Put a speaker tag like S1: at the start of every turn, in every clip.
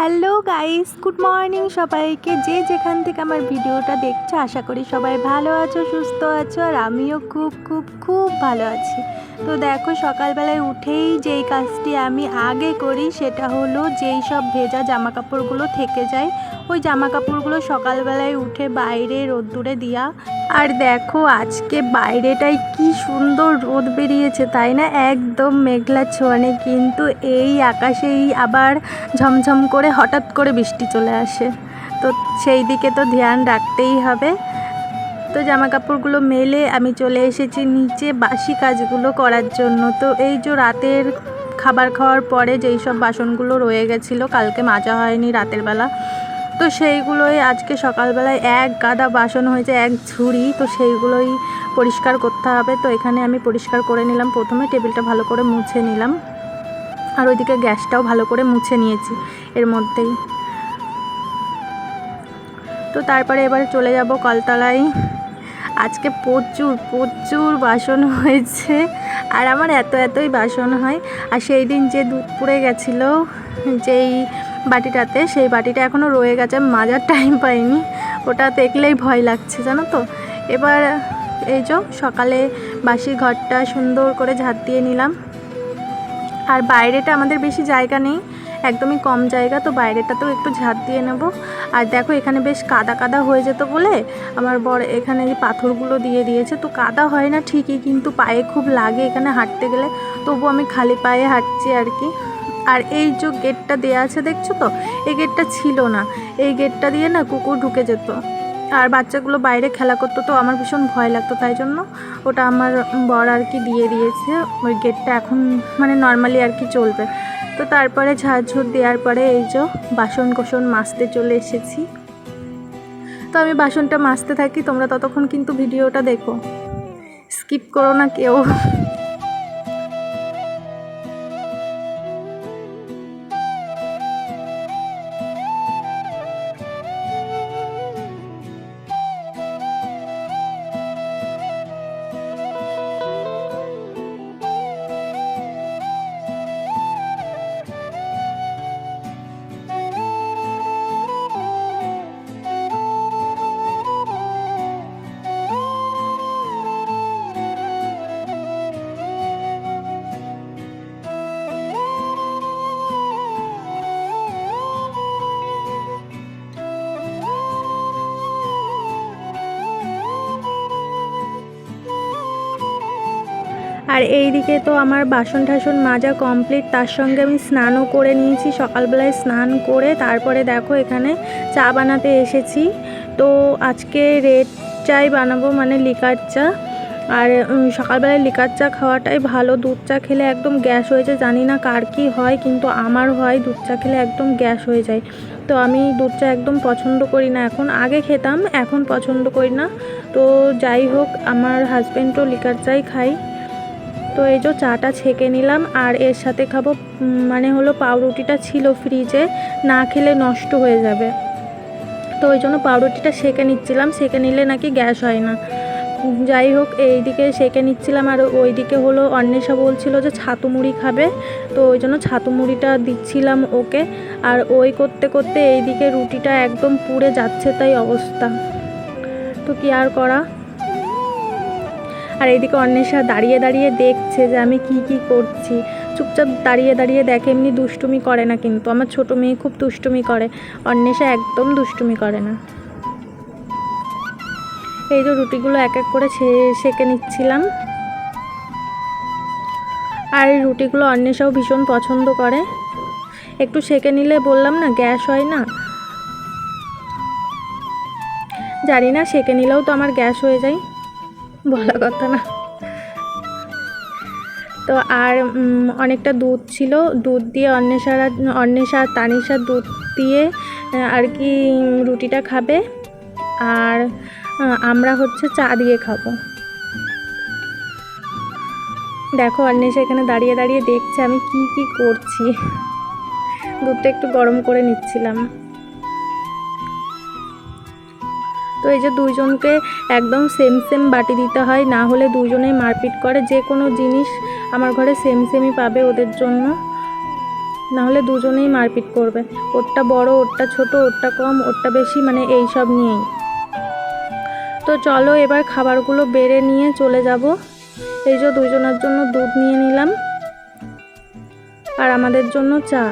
S1: Hello guys, good morning সবাইকে। যে যেখান থেকে আমার ভিডিওটা দেখছ, আশা করি সবাই ভালো আছো, সুস্থ আছো, আর আমিও খুব খুব খুব ভালো আছি। তো দেখো, সকালবেলায় উঠেই যেই কাজটি আমি আগে করি, সেটা হলো যেই সব ভেজা জামা কাপড়গুলো থেকে যায়, ওই জামা কাপড়গুলো সকালবেলায় উঠে বাইরে রোদ্দুরে দিয়া আর দেখো আজকে বাইরেটাই কি সুন্দর রোদ বেরিয়েছে, তাই না? একদম মেঘলা ছোঁয়ানে, কিন্তু এই আকাশেই আবার ঝমঝম করে হঠাৎ করে বৃষ্টি চলে আসে। তো সেই দিকে তো ধ্যান রাখতেই হবে। তো জামা কাপড়গুলো মেলে আমি চলে এসেছি নিচে বাসি কাজগুলো করার জন্য। তো এই যে রাতের খাবার খাওয়ার পরে যেই সব বাসনগুলো রয়ে গেছিল, কালকে মাজা হয়নি রাতের বেলা। তো সেইগুলোই আজকে সকালবেলায় এক গাদা বাসন হয়েছে, এক ঝুড়ি, তো সেইগুলোই পরিষ্কার করতে হবে। তো এখানে আমি পরিষ্কার করে নিলাম প্রথমে, টেবিলটা ভালো করে মুছে নিলাম। আর ওইদিকে গ্যাসটাও ভালো করে মুছে নিয়েছি এর মধ্যেই। তো তারপরে এবারে চলে যাব কলতলায়। আজকে প্রচুর প্রচুর বাসন হয়েছে। আর আমার এত এতই বাসন হয়। আর সেই দিন যে দুধ পুড়ে গেছিল, যেই বাটিটাতে, সেই বাটিটা এখনও রয়ে গেছে মাজার টাইম পাইনি। ওটা দেখলেই ভয় লাগছে, জানো তো? এবার এই যে সকালে বাসি ঘরটা সুন্দর করে ঝাঁট দিয়ে নিলাম। আর বাইরেটা আমাদের বেশি জায়গা নেই, একদমই কম জায়গা, তো বাইরেটাতেও একটু ঝাঁট দিয়ে নেব। আর দেখো এখানে বেশ কাদা কাদা হয়ে যেত বলে আমার বর এখানে এই পাথরগুলো দিয়ে দিয়েছে। তো কাদা হয় না ঠিকই, কিন্তু পায়ে খুব লাগে এখানে হাঁটতে গেলে, তবু আমি খালি পায়ে হাঁটছি আর কি। আর এই যে গেটটা দেওয়া আছে দেখছ তো, এই গেটটা ছিল না। এই গেটটা দিয়ে না কুকুর ঢুকে যেত। আর বাচ্চাগুলো বাইরে খেলা করতো তো আমার ভীষণ ভয় লাগতো, তাই জন্য ওটা আমার বর আর কি দিয়ে দিয়েছে। ওই গেটটা এখন মানে নর্মালি আর কি চলবে। তো তারপরে ঝাড়ঝুট দেওয়ার পরে এই যে বাসন কোসন মাজতে চলে এসেছি। তো আমি বাসনটা মাজতে থাকি, তোমরা ততক্ষণ কিন্তু ভিডিওটা দেখো। স্কিপ করো না কেউ। আর এই দিকে তো আমার বাসন ঠাসন মাজা কমপ্লিট তার সঙ্গে আমি স্নানও করে নিয়েছি। সকালবেলায় স্নান করে তারপরে দেখো এখানে চা বানাতে এসেছি। তো আজকে রেড চাই বানাবো মানে লিকার চা। আর সকালবেলায় লিকার চা খাওয়াটাই ভালো। দুধ চা খেলে একদম গ্যাস হয়ে যায়। জানি না কার কী হয়, কিন্তু আমার হয় দুধ চা খেলে একদম গ্যাস হয়ে যায়। তো আমি দুধ চা একদম পছন্দ করি না এখন। আগে খেতাম, এখন পছন্দ করি না। তো যাই হোক, আমার হাজব্যান্ডও লিকার চাই খাই তো এই যে চাটা ছেঁকে নিলাম আর এর সাথে খাব মানে হলো পাউরুটিটা ছিল ফ্রিজে, না খেলে নষ্ট হয়ে যাবে। তো ওই জন্য পাউরুটিটা সেঁকে নিচ্ছিলাম সেঁকে নিলে নাকি গ্যাস হয় না। যাই হোক, এইদিকে সেঁকে নিচ্ছিলাম আর ওইদিকে হলো অন্বেষা বলছিল যে ছাতু মুড়ি খাবে, তো ওই জন্য ছাতু মুড়িটা দিচ্ছিলাম ওকে। আর ওই করতে করতে এইদিকে রুটিটা একদম পুড়ে যাচ্ছে তাই অবস্থা। তো কি আর করা? আর এইদিকে অন্বেষা দাঁড়িয়ে দাঁড়িয়ে দেখছে যে আমি কি কি করছি। চুপচাপ দাঁড়িয়ে দাঁড়িয়ে দেখে এমনি দুষ্টুমি করে না কিন্তু। আমার ছোট মেয়ে খুব দুষ্টুমি করে। অন্বেষা একদম দুষ্টুমি করে না। এই যে রুটিগুলো এক এক করে সেঁকে নিচ্ছিলাম। আর এই রুটিগুলো অন্বেষাও ভীষণ পছন্দ করে। একটু সেঁকে নিলে বললাম না, গ্যাস হয় না? জানি না, সেঁকে নিলেও তো আমার গ্যাস হয়ে যায়। বলা কথা না। তো আর অনেকটা দুধ ছিল। দুধ দিয়ে অন্বেষারা, অন্বেষা তানিশার দুধ দিয়ে আর কি, রুটিটা খাবে। আর আমরা হচ্ছে চা দিয়ে খাব। দেখো, অন্বেষা এখানে দাঁড়িয়ে দাঁড়িয়ে দেখছে আমি কি কি করছি। দুধটা একটু গরম করে নিচ্ছিলাম। এই যে দুইজনকে একদম সেম সেম বাটি দিতে হয়, না হলে দুজনেই মারপিট করে, যে কোনো জিনিস আমার ঘরে সেম সেমই পাবে ওদের জন্য। নাহলে দুজনেই মারপিট করবে। ওরটা বড়, ওরটা ছোট, ওরটা কম, ওরটা বেশি মানে এই সব নিয়েই। তো চলো এবার খাবারগুলো বেড়ে নিয়ে চলে যাব। এই যে দুজনের জন্য দুধ নিয়ে নিলাম। আর আমাদের জন্য চা।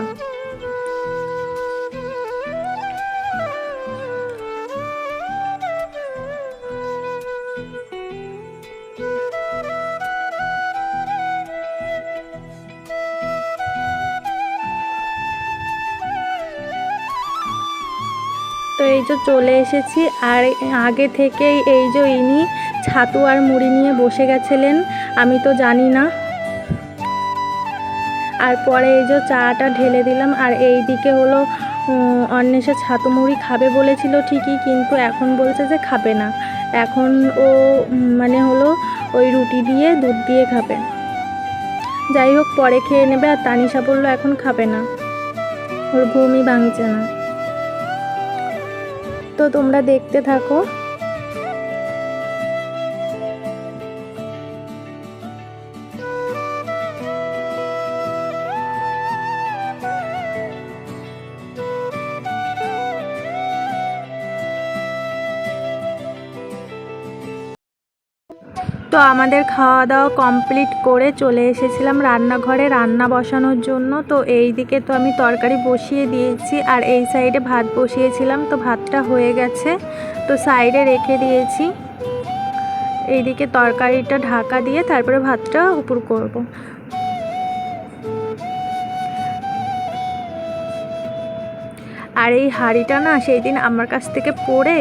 S1: যে চলে এসেছি। আর আগে থেকেই এই যে ইনি ছাতু আর মুড়ি নিয়ে বসে গেছিলেন, আমি তো জানি না। আর পরে এই যে চাটা ঢেলে দিলাম, আর এই দিকে হলো অন্বেষা ছাতু মুড়ি খাবে বলেছিল ঠিকই, কিন্তু এখন বলছে যে খাবে না। এখন ও মানে হলো ওই রুটি দিয়ে দুধ দিয়ে খাবে। যাই হোক, পরে খেয়ে নেবে, আর তানিশা বলল এখন খাবে না। ওর ঘুমই ভাঙছে না। তো তোমরা দেখতে থাকো। তো আমাদের খাওয়া দাওয়া কমপ্লিট করে চলে এসেছিলাম রান্নাঘরে রান্না বসানোর জন্য। তো এই দিকে তো আমি তরকারি বসিয়ে দিয়েছি আর এই সাইডে ভাত বসিয়েছিলাম। তো ভাতটা হয়ে গেছে। তো সাইডে রেখে দিয়েছি। এইদিকে তরকারিটা ঢাকা দিয়ে তারপরে ভাতটা উপর করব। আর এই হাঁড়িটা না সেই দিন আমার কাছ থেকে পড়ে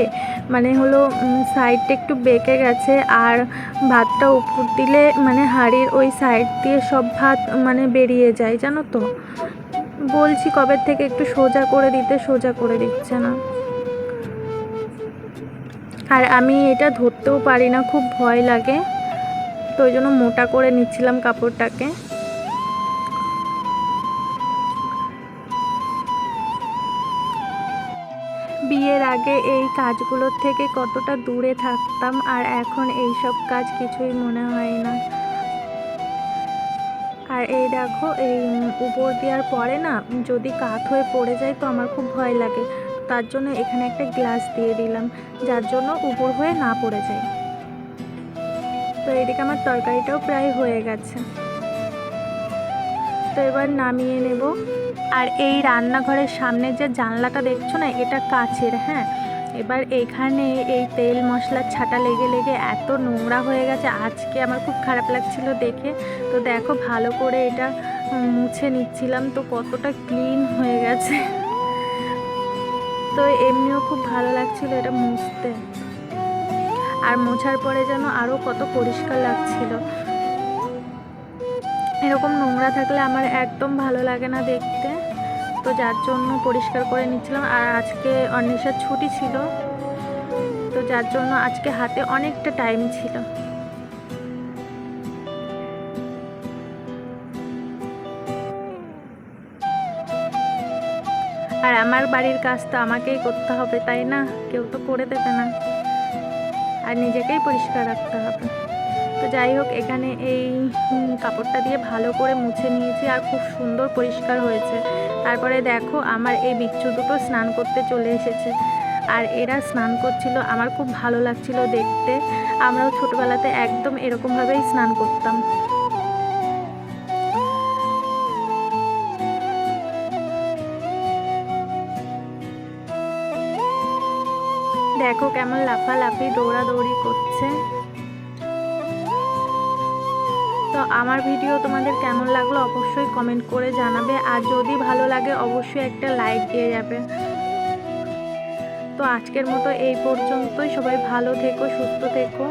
S1: মানে হলো সাইডটা একটু বেঁকে গেছে আর ভাতটা উপর দিলে মানে হাঁড়ির ওই সাইড দিয়ে সব ভাত মানে বেরিয়ে যায়, জানো তো? বলছি কবে থেকে একটু সোজা করে দিতে, সোজা করে দিচ্ছে না। আর আমি এটা ধরতেও পারি না, খুব ভয় লাগে। তো ওই জন্য মোটা করে নিচ্ছিলাম কাপড়টাকে। আগে এই কাজগুলোর থেকে কতটা দূরে থাকতাম আর এখন এই সব কাজ কিছুই মনে হয় না। আর এই দেখো, এই উপর দেওয়ার পরে না, যদি কাত হয়ে পড়ে যায় তো আমার খুব ভয় লাগে। তার জন্য এখানে একটা গ্লাস দিয়ে দিলাম, যার জন্য উপর হয়ে না পড়ে যায়। তো এদিকে আমার তরকারিটাও প্রায় হয়ে গেছে। তো এবার নামিয়ে নেব। আর এই রান্নাঘরের সামনে যে জানলাটা দেখছ না, এটা কাচের হ্যাঁ? এবার এখানে এই তেল মশলার ছাটা লেগে লেগে এত নোংরা হয়ে গেছে, আজকে আমার খুব খারাপ লাগছিল দেখে। তো দেখো ভালো করে এটা মুছে নিচ্ছিলাম, তো কতটা ক্লিন হয়ে গেছে। তো এমনিও খুব ভালো লাগছিল এটা মুছতে। আর মোছার পরে যেন আরও কত পরিষ্কার লাগছিল। এরকম নোংরা থাকলে আমার একদম ভালো লাগে না দেখতে। তো যার জন্য পরিষ্কার করে নিচ্ছিলাম। আর আজকে অন্বেষার ছুটি ছিল। তো যার জন্য আজকে হাতে অনেকটা টাইম ছিল। আর আমার বাড়ির কাজ তো আমাকেই করতে হবে, তাই না? কেউ তো করে দেবে না। আর নিজেকেই পরিষ্কার রাখতে হবে। তো যাই হোক, এখানে এই কাপড়টা দিয়ে ভালো করে মুছে নিয়েছি আর খুব সুন্দর পরিষ্কার হয়েছে। তারপরে দেখো আমার এই বিচ্ছু দুটো স্নান করতে চলে এসেছে। আর এরা স্নান করছিল, আমার খুব ভালো লাগছিল দেখতে। আমরাও ছোটোবেলাতে একদম এরকমভাবেই স্নান করতাম। দেখো কেমন লাফালাফি, দৌড়াদৌড়ি করছে। তো আমার ভিডিও তোমাদের কেমন লাগল অবশ্যই কমেন্ট করে জানাবে। আর যদি ভালো লাগে, অবশ্যই একটা লাইক দিয়ে যাবে। তো আজকের মতো এই পর্যন্তই। সবাই ভালো থেকো, সুস্থ থেকো।